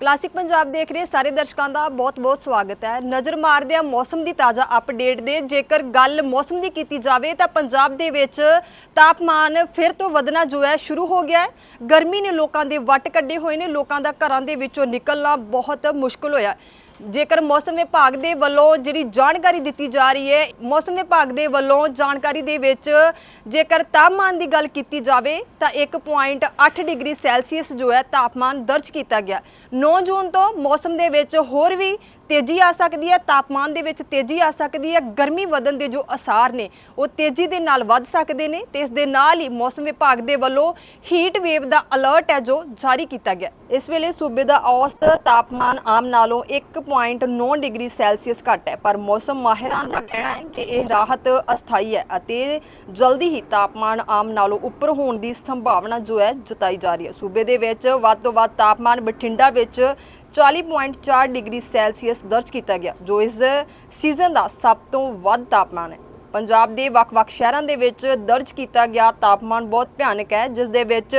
Classic Punjab ਦੇਖ ਰਹੇ ਸਾਰੇ ਦਰਸ਼ਕਾਂ ਦਾ ਬਹੁਤ-ਬਹੁਤ ਸਵਾਗਤ ਹੈ। ਨਜ਼ਰ ਮਾਰਦੇ ਆ ਮੌਸਮ ਦੀ ਤਾਜ਼ਾ ਅਪਡੇਟ ਦੇ। ਜੇਕਰ ਗੱਲ ਮੌਸਮ ਦੀ ਕੀਤੀ ਜਾਵੇ, ਤਾਂ ਪੰਜਾਬ ਦੇ ਵਿੱਚ ਤਾਪਮਾਨ ਫਿਰ ਤੋਂ ਵਧਣਾ ਜੋ ਹੈ, ਸ਼ੁਰੂ ਹੋ ਗਿਆ ਹੈ। ਗਰਮੀ ਨੇ ਲੋਕਾਂ ਦੇ ਵੱਟ ਕੱਢੇ ਹੋਏ ਨੇ। ਲੋਕਾਂ ਦਾ ਘਰਾਂ ਦੇ ਵਿੱਚੋਂ ਨਿਕਲਣਾ ਬਹੁਤ ਮੁਸ਼ਕਲ ਹੋਇਆ। ਜੇਕਰ ਮੌਸਮ ਵਿਭਾਗ ਦੇ ਵੱਲੋਂ ਜਿਹੜੀ ਜਾਣਕਾਰੀ ਦਿੱਤੀ ਜਾ ਰਹੀ ਹੈ, ਮੌਸਮ ਵਿਭਾਗ ਦੇ ਵੱਲੋਂ ਜਾਣਕਾਰੀ ਦੇ ਵਿੱਚ ਜੇਕਰ ਤਾਪਮਾਨ ਦੀ ਗੱਲ ਕੀਤੀ ਜਾਵੇ, ਤਾਂ 1.8 ਡਿਗਰੀ ਸੈਲਸੀਅਸ ਜੋ ਹੈ ਤਾਪਮਾਨ ਦਰਜ ਕੀਤਾ ਗਿਆ। 9 ਜੂਨ ਤੋਂ ਮੌਸਮ ਦੇ ਵਿੱਚ ਹੋਰ ਵੀ ਤੇਜ਼ੀ ਆ ਸਕਦੀ ਹੈ, ਤਾਪਮਾਨ ਦੇ ਵਿੱਚ ਤੇਜ਼ੀ ਆ ਸਕਦੀ ਹੈ, ਗਰਮੀ ਵਧਣ ਦੇ ਜੋ ਅਸਾਰ ਨੇ, ਉਹ ਤੇਜ਼ੀ ਦੇ ਨਾਲ ਵੱਧ ਸਕਦੇ ਨੇ ਤੇ ਇਸ ਦੇ ਨਾਲ ਹੀ ਮੌਸਮ ਵਿਭਾਗ ਦੇ ਵੱਲੋਂ ਹੀਟ ਵੇਵ ਦਾ ਅਲਰਟ ਹੈ ਜੋ ਜਾਰੀ ਕੀਤਾ ਗਿਆ ਇਸ ਵੇਲੇ ਸੂਬੇ ਦਾ ਔਸਤ ਤਾਪਮਾਨ ਆਮ ਨਾਲੋਂ 1.9 ਡਿਗਰੀ ਸੈਲਸੀਅਸ ਘੱਟ ਹੈ, ਪਰ ਮੌਸਮ ਮਾਹਿਰਾਂ ਦਾ ਕਹਿਣਾ ਹੈ ਕਿ ਇਹ ਰਾਹਤ ਅਸਥਾਈ ਹੈ ਅਤੇ ਜਲਦੀ ਹੀ ਤਾਪਮਾਨ ਆਮ ਨਾਲੋਂ ਉੱਪਰ ਹੋਣ ਦੀ ਸੰਭਾਵਨਾ ਜੋ ਹੈ ਜਤਾਈ ਜਾ ਰਹੀ ਹੈ। ਸੂਬੇ ਦੇ ਵਿੱਚ ਵੱਧ ਤੋਂ ਵੱਧ ਤਾਪਮਾਨ ਬਠਿੰਡਾ ਵਿੱਚ 40.4 ਡਿਗਰੀ ਸੈਲਸੀਅਸ ਦਰਜ ਕੀਤਾ ਗਿਆ, ਜੋ ਇਸ ਸੀਜ਼ਨ ਦਾ ਸਭ ਤੋਂ ਵੱਧ ਤਾਪਮਾਨ ਹੈ। ਪੰਜਾਬ ਦੇ ਵੱਖ-ਵੱਖ ਸ਼ਹਿਰਾਂ ਦੇ ਵਿੱਚ ਦਰਜ ਕੀਤਾ ਗਿਆ ਤਾਪਮਾਨ ਬਹੁਤ ਭਿਆਨਕ ਹੈ, ਜਿਸ ਦੇ ਵਿੱਚ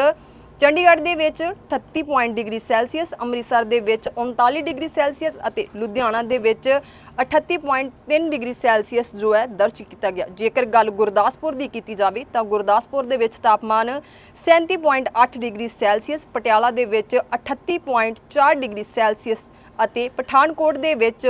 ਚੰਡੀਗੜ੍ਹ ਦੇ ਵਿੱਚ 38 ਪੁਆਇੰਟ ਡਿਗਰੀ ਸੈਲਸੀਅਸ, ਅੰਮ੍ਰਿਤਸਰ ਦੇ ਵਿੱਚ 39 ਡਿਗਰੀ ਸੈਲਸੀਅਸ ਅਤੇ ਲੁਧਿਆਣਾ ਦੇ ਵਿੱਚ 38.3 ਡਿਗਰੀ ਸੈਲਸੀਅਸ ਜੋ ਹੈ ਦਰਜ ਕੀਤਾ ਗਿਆ। ਜੇਕਰ ਗੱਲ ਗੁਰਦਾਸਪੁਰ ਦੀ ਕੀਤੀ ਜਾਵੇ ਤਾਂ ਗੁਰਦਾਸਪੁਰ ਦੇ ਵਿੱਚ ਤਾਪਮਾਨ 37.8 ਡਿਗਰੀ ਸੈਲਸੀਅਸ, ਪਟਿਆਲਾ ਦੇ ਵਿੱਚ 38.4 ਡਿਗਰੀ ਸੈਲਸੀਅਸ ਅਤੇ ਪਠਾਨਕੋਟ ਦੇ ਵਿੱਚ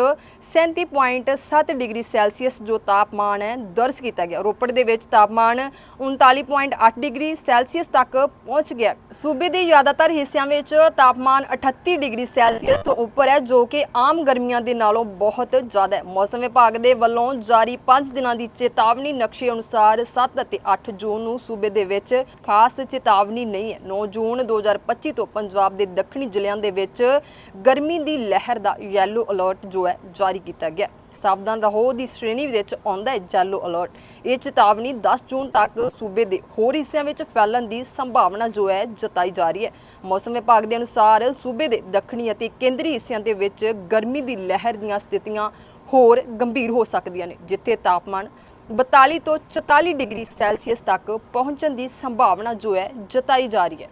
37.7 ਡਿਗਰੀ ਸੈਲਸੀਅਸ ਜੋ ਤਾਪਮਾਨ ਹੈ, ਦਰਜ ਕੀਤਾ ਗਿਆ। ਰੋਪੜ ਦੇ ਵਿੱਚ ਤਾਪਮਾਨ 39.8 ਡਿਗਰੀ ਸੈਲਸੀਅਸ ਤੱਕ ਪਹੁੰਚ ਗਿਆ। ਸੂਬੇ ਦੇ ਜ਼ਿਆਦਾਤਰ ਹਿੱਸਿਆਂ ਵਿੱਚ ਤਾਪਮਾਨ 38 ਡਿਗਰੀ ਸੈਲਸੀਅਸ ਤੋਂ ਉੱਪਰ ਹੈ, ਜੋ ਕਿ ਆਮ ਗਰਮੀਆਂ ਦੇ ਨਾਲੋਂ ਬਹੁਤ ਜ਼ਿਆਦਾ ਹੈ। ਮੌਸਮ ਵਿਭਾਗ ਦੇ ਵੱਲੋਂ ਜਾਰੀ 5 ਦਿਨਾਂ ਦੀ ਚੇਤਾਵਨੀ ਨਕਸ਼ੇ ਅਨੁਸਾਰ 7 ਅਤੇ 8 ਜੂਨ ਨੂੰ ਸੂਬੇ ਦੇ ਵਿੱਚ ਖਾਸ ਚੇਤਾਵਨੀ ਨਹੀਂ ਹੈ। 9 ਜੂਨ 2025 ਤੋਂ ਪੰਜਾਬ ਦੇ ਦੱਖਣੀ ਜ਼ਿਲ੍ਹਿਆਂ ਦੇ ਵਿੱਚ ਗਰਮੀ ਦੀ ਲਹਿਰ ਦਾ ਯੈਲੋ ਅਲਰਟ ਜੋ ਹੈ ਜਾਰੀ ਕੀਤਾ ਗਿਆ। ਸਾਵਧਾਨ ਰਹੋ ਦੀ ਸ਼੍ਰੇਣੀ ਵਿੱਚ ਆਉਂਦਾ ਹੈ ਯੈਲੋ ਅਲਰਟ ਇਹ ਚੇਤਾਵਨੀ 10 ਜੂਨ ਤੱਕ ਸੂਬੇ ਦੇ ਹੋਰ ਹਿੱਸਿਆਂ ਵਿੱਚ ਫੈਲਣ ਦੀ ਸੰਭਾਵਨਾ ਜੋ ਹੈ ਜਤਾਈ ਜਾ ਰਹੀ ਹੈ। ਮੌਸਮ ਵਿਭਾਗ ਦੇ ਅਨੁਸਾਰ ਸੂਬੇ ਦੇ ਦੱਖਣੀ ਅਤੇ ਕੇਂਦਰੀ ਹਿੱਸਿਆਂ ਦੇ ਵਿੱਚ ਗਰਮੀ ਦੀ ਲਹਿਰ ਦੀਆਂ ਸਥਿਤੀਆਂ ਹੋਰ ਗੰਭੀਰ ਹੋ ਸਕਦੀਆਂ ਨੇ, ਜਿੱਥੇ ਤਾਪਮਾਨ 42 ਤੋਂ 44 ਡਿਗਰੀ ਸੈਲਸੀਅਸ ਤੱਕ ਪਹੁੰਚਣ ਦੀ ਸੰਭਾਵਨਾ ਜੋ ਹੈ ਜਤਾਈ ਜਾ ਰਹੀ ਹੈ।